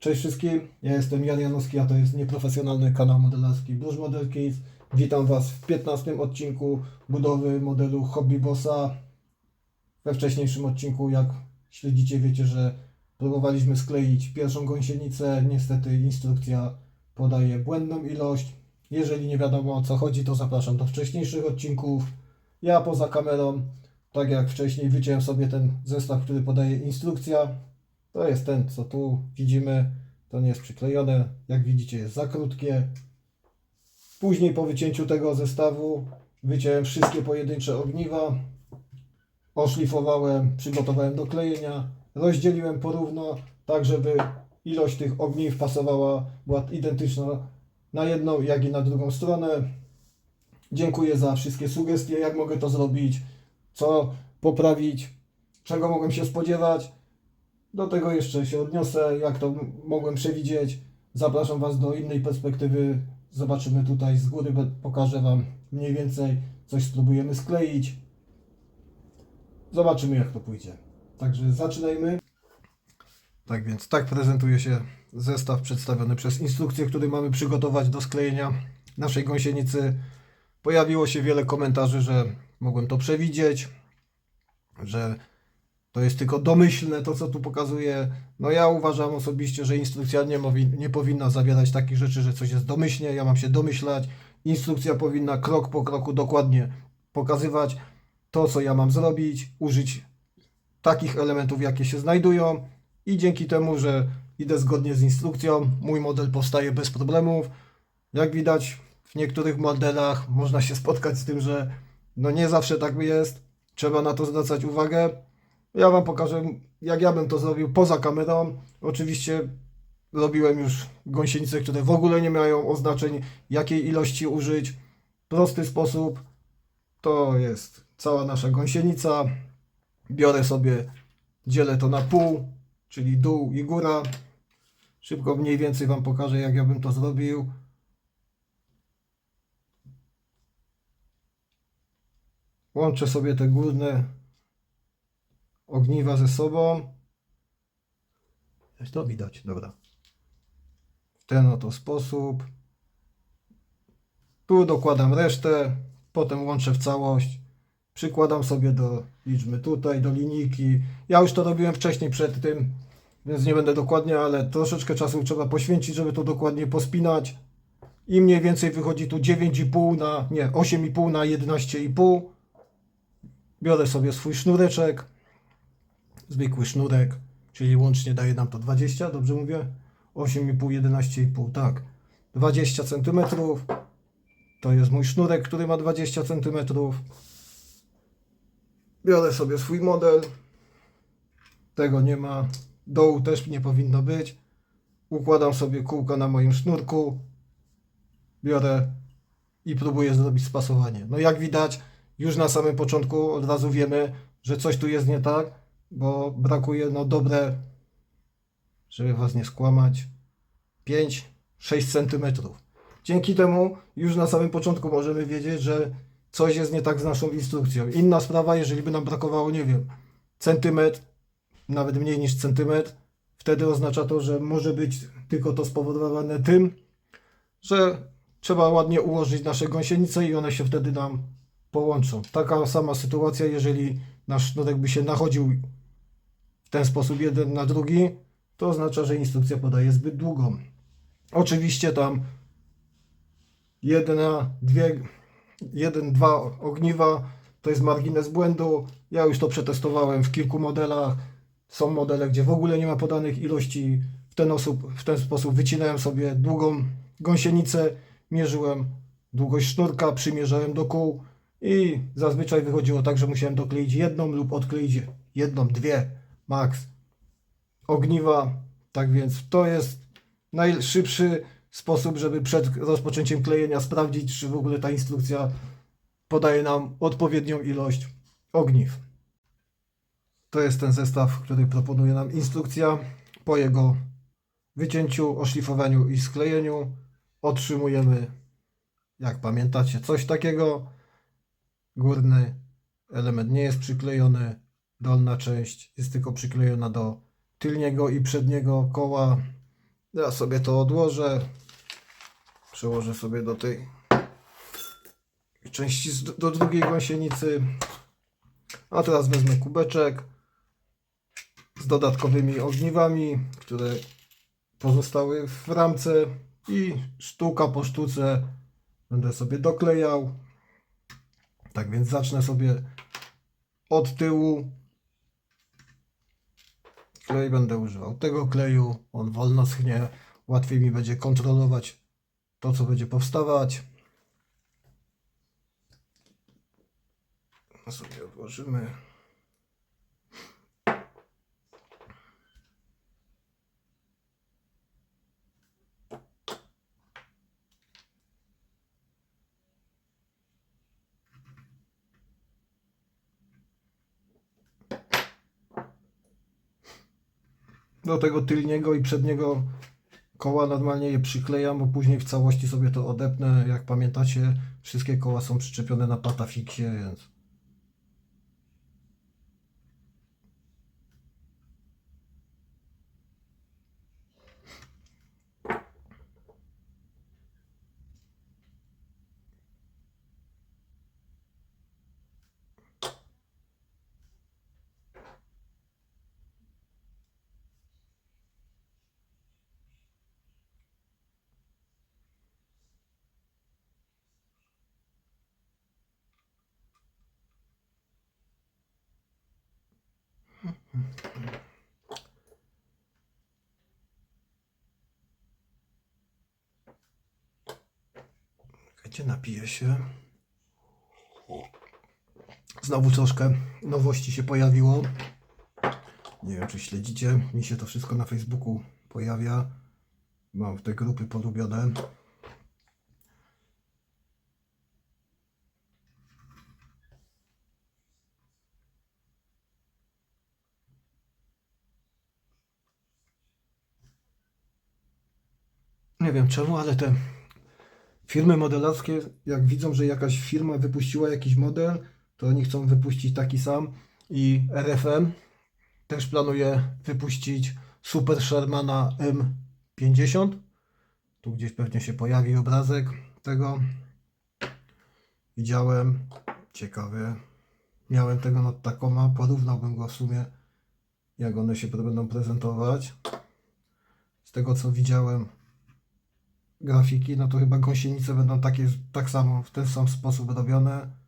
Cześć wszystkim, ja jestem Jan Janowski, a to jest nieprofesjonalny kanał modelarski Blues Model. Witam Was w 15 odcinku budowy modelu Hobby Bossa. We wcześniejszym odcinku, jak śledzicie, wiecie, że próbowaliśmy skleić pierwszą gąsienicę. Niestety instrukcja podaje błędną ilość. Jeżeli nie wiadomo o co chodzi, to zapraszam do wcześniejszych odcinków. Ja poza kamerą, tak jak wcześniej, wyciąłem sobie ten zestaw, który podaje instrukcja. To jest ten, co tu widzimy. To nie jest przyklejone. Jak widzicie, jest za krótkie. Później po wycięciu tego zestawu wyciąłem wszystkie pojedyncze ogniwa. Oszlifowałem, przygotowałem do klejenia. Rozdzieliłem porówno, tak żeby ilość tych ogniw pasowała, była identyczna na jedną, jak i na drugą stronę. Dziękuję za wszystkie sugestie, jak mogę to zrobić, co poprawić, czego mogłem się spodziewać. Do tego jeszcze się odniosę, jak to mogłem przewidzieć. Zapraszam Was do innej perspektywy. Zobaczymy tutaj z góry, pokażę Wam mniej więcej, coś spróbujemy skleić. Zobaczymy, jak to pójdzie. Także zaczynajmy. Tak więc, tak prezentuje się zestaw przedstawiony przez instrukcję, który mamy przygotować do sklejenia naszej gąsienicy. Pojawiło się wiele komentarzy, że mogłem to przewidzieć, że to jest tylko domyślne to, co tu pokazuję. No ja uważam osobiście, że instrukcja nie, mowi, nie powinna zawierać takich rzeczy, że coś jest domyślnie, ja mam się domyślać. Instrukcja powinna krok po kroku dokładnie pokazywać to, co ja mam zrobić, użyć takich elementów, jakie się znajdują i dzięki temu, że idę zgodnie z instrukcją, mój model powstaje bez problemów. Jak widać, w niektórych modelach można się spotkać z tym, że no nie zawsze tak jest. Trzeba na to zwracać uwagę. Ja Wam pokażę, jak ja bym to zrobił poza kamerą. Oczywiście robiłem już gąsienice, które w ogóle nie mają oznaczeń, jakiej ilości użyć. Prosty sposób. To jest cała nasza gąsienica. Biorę sobie, dzielę to na pół, czyli dół i góra. Szybko mniej więcej Wam pokażę, jak ja bym to zrobił. Łączę sobie te górne ogniwa ze sobą. To widać, dobra. W ten oto sposób. Tu dokładam resztę, potem łączę w całość. Przykładam sobie do liczby tutaj, do linijki. Ja już to robiłem wcześniej przed tym, więc nie będę dokładnie, ale troszeczkę czasu trzeba poświęcić, żeby to dokładnie pospinać. I mniej więcej wychodzi tu 9,5 na, nie, 8,5 na 11,5. Biorę sobie swój sznureczek, zwykły sznurek, czyli łącznie daje nam to 20, dobrze mówię? 8,5, 11,5, tak. 20 cm. To jest mój sznurek, który ma 20 cm. Biorę sobie swój model. Tego nie ma. Dołu też nie powinno być. Układam sobie kółko na moim sznurku. Biorę i próbuję zrobić spasowanie. No jak widać, już na samym początku od razu wiemy, że coś tu jest nie tak, bo brakuje no dobre, żeby was nie skłamać, 5-6 cm. Dzięki temu już na samym początku możemy wiedzieć, że coś jest nie tak z naszą instrukcją. Inna sprawa, jeżeli by nam brakowało, nie wiem, centymetr, nawet mniej niż centymetr, wtedy oznacza to, że może być tylko to spowodowane tym, że trzeba ładnie ułożyć nasze gąsienice i one się wtedy nam połączą. Taka sama sytuacja, jeżeli nasz sznurek by się nachodził w ten sposób jeden na drugi, to oznacza, że instrukcja podaje zbyt długą. Oczywiście tam jedna, dwie, jeden, dwa ogniwa to jest margines błędu. Ja już to przetestowałem w kilku modelach. Są modele, gdzie w ogóle nie ma podanych ilości. W ten, osób, w ten sposób wycinałem sobie długą gąsienicę, mierzyłem długość sznurka, przymierzałem do kół i zazwyczaj wychodziło tak, że musiałem dokleić jedną lub odkleić jedną, dwie max ogniwa. Tak więc to jest najszybszy sposób, żeby przed rozpoczęciem klejenia sprawdzić, czy w ogóle ta instrukcja podaje nam odpowiednią ilość ogniw. To jest ten zestaw, który proponuje nam instrukcja. Po jego wycięciu, oszlifowaniu i sklejeniu otrzymujemy, jak pamiętacie, coś takiego. Górny element nie jest przyklejony, dolna część jest tylko przyklejona do tylniego i przedniego koła. Ja sobie to odłożę. Przełożę sobie do tej części do drugiej gąsienicy. A teraz wezmę kubeczek z dodatkowymi ogniwami, które pozostały w ramce i sztuka po sztuce będę sobie doklejał. Tak więc zacznę sobie od tyłu. Klej będę używał tego kleju. On wolno schnie. Łatwiej mi będzie kontrolować to, co będzie powstawać. Sobie odłożymy. Do tego tylniego i przedniego koła normalnie je przyklejam, bo później w całości sobie to odepnę. Jak pamiętacie, wszystkie koła są przyczepione na patafiksie, więc Czekajcie, napiję się. Znowu troszkę nowości się pojawiło. Nie wiem, czy śledzicie. Mi się to wszystko na Facebooku pojawia. Mam te grupy polubione. Nie wiem czemu, ale te firmy modelarskie, jak widzą, że jakaś firma wypuściła jakiś model, to oni chcą wypuścić taki sam. I RFM też planuje wypuścić Super Shermana M50. Tu gdzieś pewnie się pojawi obrazek tego. Widziałem. Ciekawie. Miałem tego na Takoma. Porównałbym go w sumie, jak one się będą prezentować. Z tego co widziałem, grafiki, no to chyba gąsienice będą takie, tak samo, w ten sam sposób robione.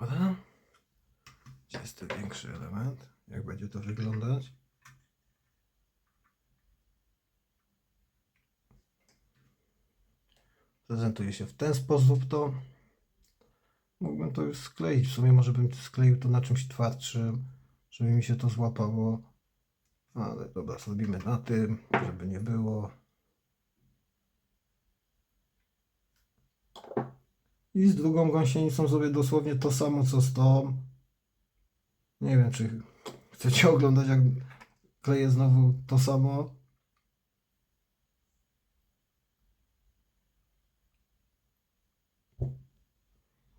Dobra. Gdzie jest ten większy element? Jak będzie to wyglądać? Prezentuje się w ten sposób to. Mógłbym to już skleić. W sumie może bym skleił to na czymś twardszym, żeby mi się to złapało. Ale dobra, zrobimy na tym, żeby nie było. I z drugą gąsienicą zrobię dosłownie to samo co z tą. Nie wiem, czy chcecie oglądać, jak kleję znowu to samo.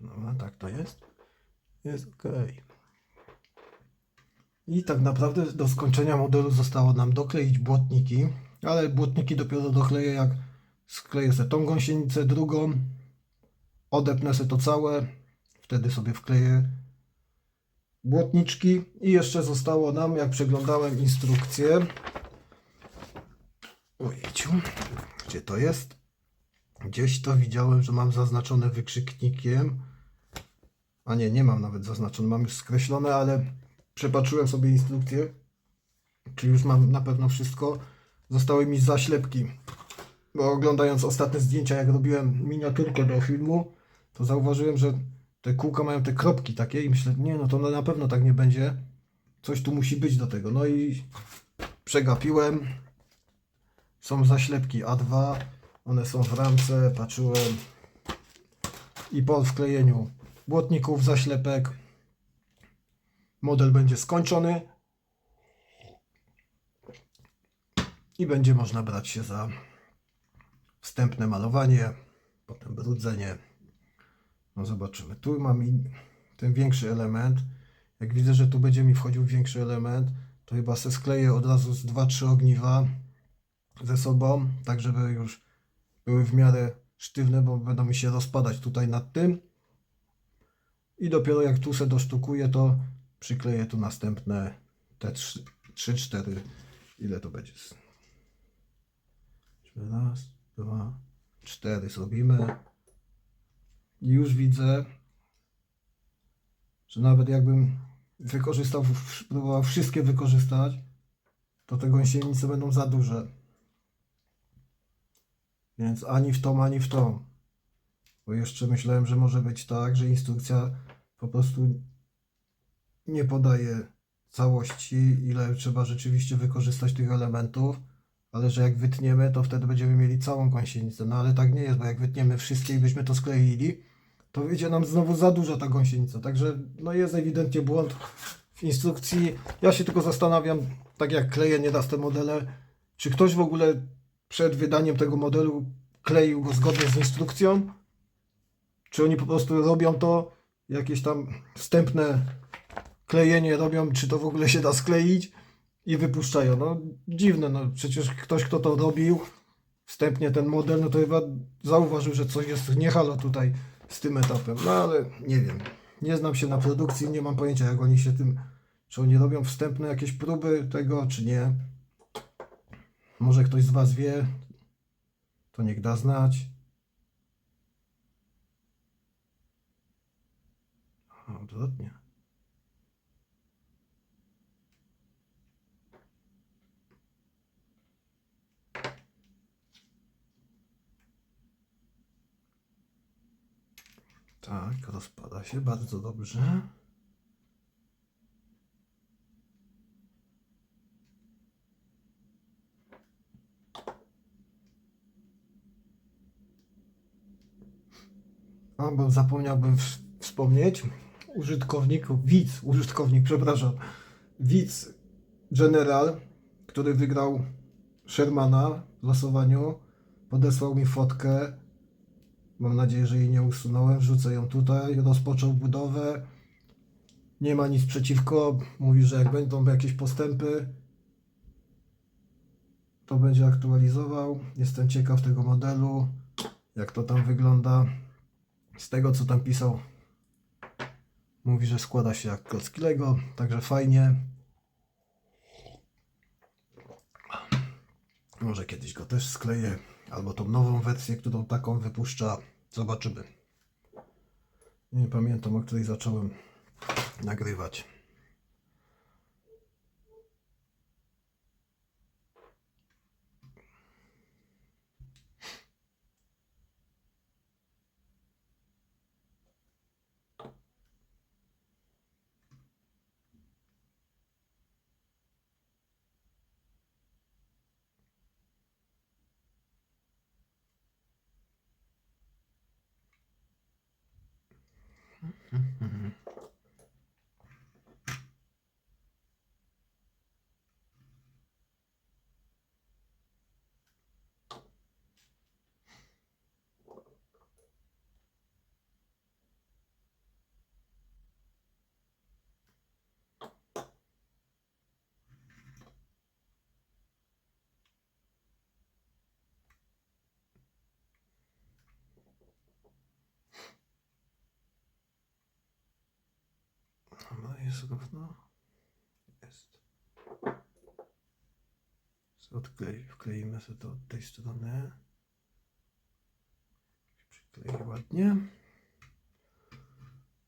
No, tak to jest. Jest ok. I tak naprawdę do skończenia modelu zostało nam dokleić błotniki, ale błotniki dopiero dokleję jak skleję sobie tą gąsienicę, drugą, odepnę sobie to całe, wtedy sobie wkleję błotniczki i jeszcze zostało nam, jak przeglądałem instrukcję, ojciu, gdzie to jest? Gdzieś to widziałem, że mam zaznaczone wykrzyknikiem, a nie, nie mam nawet zaznaczone, mam już skreślone, ale przepatrzyłem sobie instrukcję, czy już mam na pewno wszystko. Zostały mi zaślepki, bo oglądając ostatnie zdjęcia, jak robiłem miniaturkę do filmu, to zauważyłem, że te kółka mają te kropki takie i myślę, nie no to na pewno tak nie będzie. Coś tu musi być do tego. No i przegapiłem. Są zaślepki A2. One są w ramce. Patrzyłem. I po wklejeniu błotników zaślepek model będzie skończony. I będzie można brać się za wstępne malowanie, potem brudzenie. No zobaczymy. Tu mam ten większy element. Jak widzę, że tu będzie mi wchodził większy element, to chyba se skleję od razu z 2-3 ogniwa ze sobą, tak żeby już były w miarę sztywne, bo będą mi się rozpadać tutaj nad tym. I dopiero jak tu se dosztukuję, to przykleję tu następne te 3-4. Ile to będzie? Raz, dwa, cztery zrobimy. I już widzę, że nawet jakbym wykorzystał, próbował wszystkie wykorzystać, to te gąsienice będą za duże. Więc ani w tą, ani w tą. Bo jeszcze myślałem, że może być tak, że instrukcja po prostu nie podaje całości, ile trzeba rzeczywiście wykorzystać tych elementów, ale że jak wytniemy, to wtedy będziemy mieli całą gąsienicę. No ale tak nie jest, bo jak wytniemy wszystkie i byśmy to skleili, to wyjdzie nam znowu za duża ta gąsienica. Także no jest ewidentnie błąd w instrukcji. Ja się tylko zastanawiam, tak jak kleję nieraz te modele, czy ktoś w ogóle przed wydaniem tego modelu kleił go zgodnie z instrukcją? Czy oni po prostu robią to, jakieś tam wstępne klejenie robią, czy to w ogóle się da skleić i wypuszczają. No dziwne, no przecież ktoś, kto to robił, wstępnie ten model, no to chyba zauważył, że coś jest niehalo tutaj z tym etapem. No ale nie wiem. Nie znam się na produkcji, nie mam pojęcia jak oni się tym, czy oni robią wstępne jakieś próby tego, czy nie. Może ktoś z Was wie, to niech da znać. Odwrotnie. Tak, rozpada się bardzo dobrze. A, bo zapomniałbym wspomnieć. Użytkownik, widz, użytkownik, przepraszam. Widz General, który wygrał Shermana w losowaniu, podesłał mi fotkę. Mam nadzieję, że jej nie usunąłem. Wrzucę ją tutaj. Rozpoczął budowę. Nie ma nic przeciwko. Mówi, że jak będą jakieś postępy, to będzie aktualizował. Jestem ciekaw tego modelu, jak to tam wygląda. Z tego, co tam pisał, mówi, że składa się jak klocki Lego, także fajnie. Może kiedyś go też skleję, albo tą nową wersję, którą taką wypuszcza. Zobaczymy. Nie pamiętam, o której zacząłem nagrywać. Dobra, jest równo. Jest. Odklei, wkleimy sobie to od tej strony. Przyklei ładnie.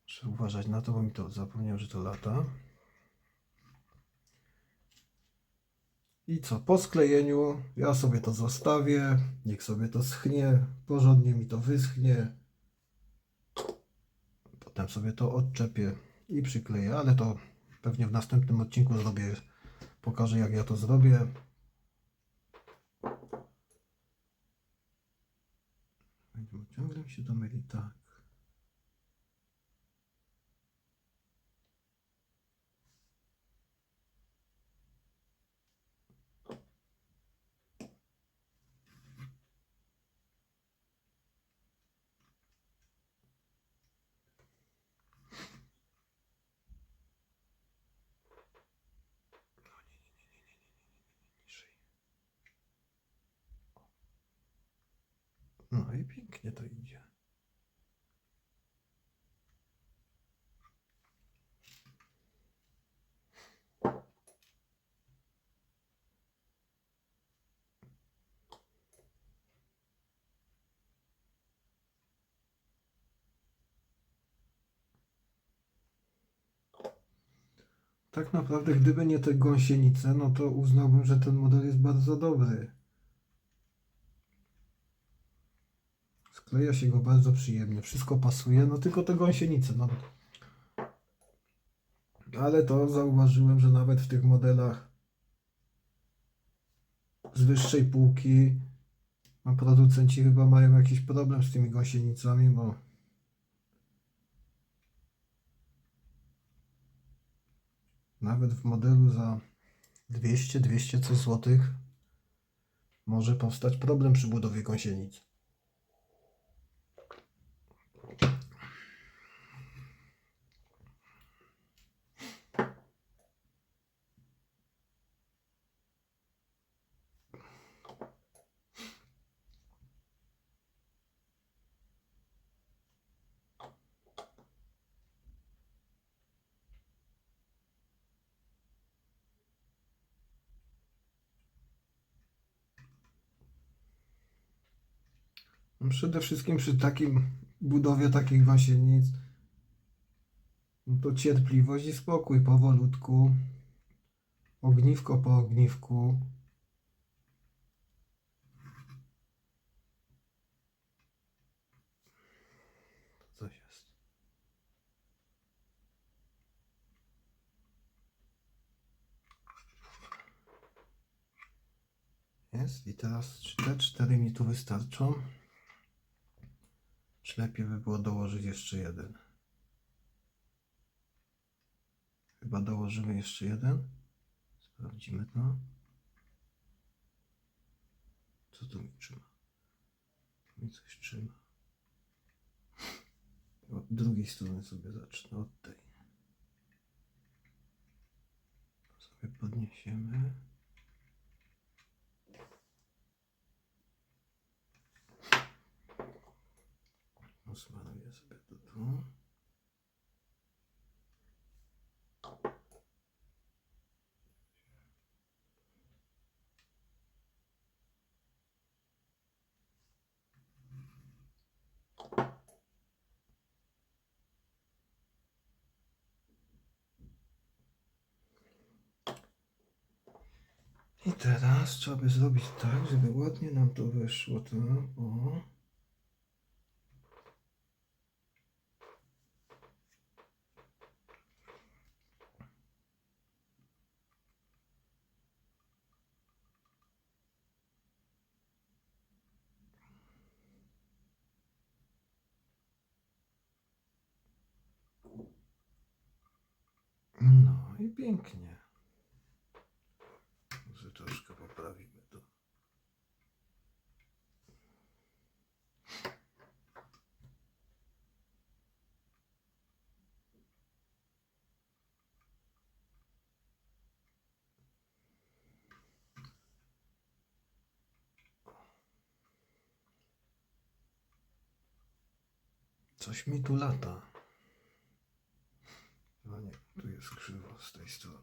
Muszę uważać na to, bo mi to zapomniał, że to lata. I co? Po sklejeniu ja sobie to zostawię. Niech sobie to schnie. Porządnie mi to wyschnie. Potem sobie to odczepię i przykleję, ale to pewnie w następnym odcinku zrobię, pokażę jak ja to zrobię. Będziemy ciągle się to myli, tak. Niżej. No i pięknie to idzie. Tak naprawdę, gdyby nie te gąsienice, no to uznałbym, że ten model jest bardzo dobry. Skleja się go bardzo przyjemnie, wszystko pasuje, no tylko te gąsienice, no. Ale to zauważyłem, że nawet w tych modelach z wyższej półki no producenci chyba mają jakiś problem z tymi gąsienicami, bo nawet w modelu za 200-200 coś złotych może powstać problem przy budowie gąsienic. Przede wszystkim przy takim budowie takich gąsienic no to cierpliwość i spokój powolutku. Ogniwko po ogniwku. Coś jest. Jest i teraz te 4 mi tu wystarczą? Czy lepiej by było dołożyć jeszcze jeden? Chyba dołożymy jeszcze jeden. Sprawdzimy to. Co tu mi trzyma? Tu mi coś trzyma. Od drugiej strony sobie zacznę, od tej. Sobie podniesiemy. Sobie to tu. I teraz trzeba by zrobić tak, żeby ładnie nam to wyszło. To, o. No i pięknie. Może troszkę poprawimy to. Coś mi tu lata. Nie, tu jest krzywo z tej strony.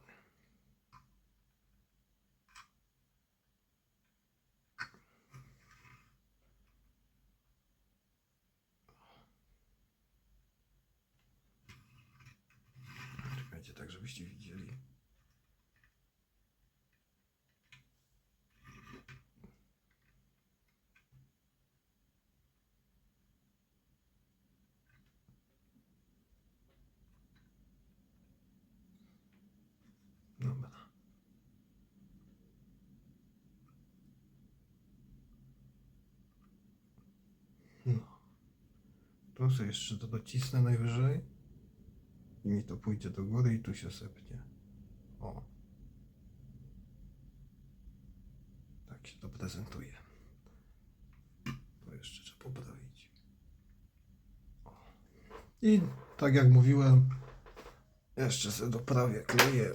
Czekajcie tak, żebyście widzieli. Tu sobie jeszcze to docisnę najwyżej. I mi to pójdzie do góry i tu się sepnie. O. Tak się to prezentuje. To jeszcze trzeba poprawić. O. I tak jak mówiłem, jeszcze sobie doprawię kleję.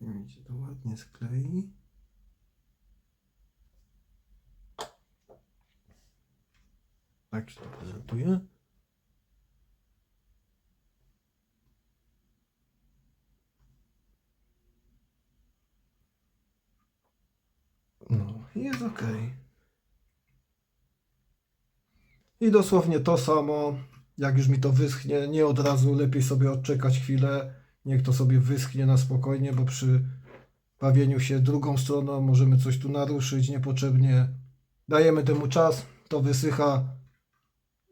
I mi się to ładnie sklei. Tak się to prezentuje. No, jest ok. I dosłownie to samo, jak już mi to wyschnie, nie od razu, lepiej sobie odczekać chwilę, niech to sobie wyschnie na spokojnie, bo przy bawieniu się drugą stroną możemy coś tu naruszyć niepotrzebnie. Dajemy temu czas, to wysycha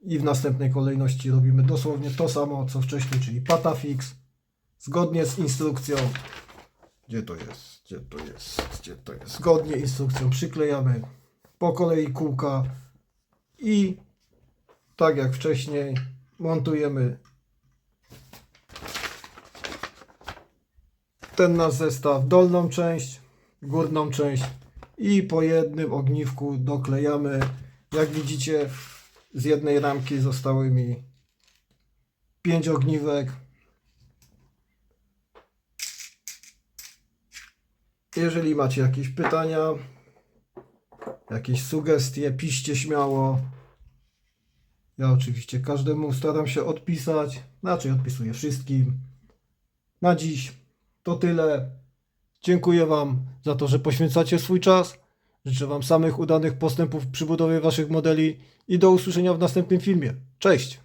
i w następnej kolejności robimy dosłownie to samo, co wcześniej, czyli patafix, zgodnie z instrukcją. Gdzie to jest? Gdzie to jest? Gdzie to jest? Zgodnie instrukcją przyklejamy po kolei kółka i tak jak wcześniej montujemy ten nasz zestaw, dolną część, górną część i po jednym ogniwku doklejamy. Jak widzicie, z jednej ramki zostały mi 5 ogniwek. Jeżeli macie jakieś pytania, jakieś sugestie, piszcie śmiało. Ja oczywiście każdemu staram się odpisać, znaczy odpisuję wszystkim. Na dziś to tyle. Dziękuję Wam za to, że poświęcacie swój czas. Życzę Wam samych udanych postępów przy budowie Waszych modeli i do usłyszenia w następnym filmie. Cześć!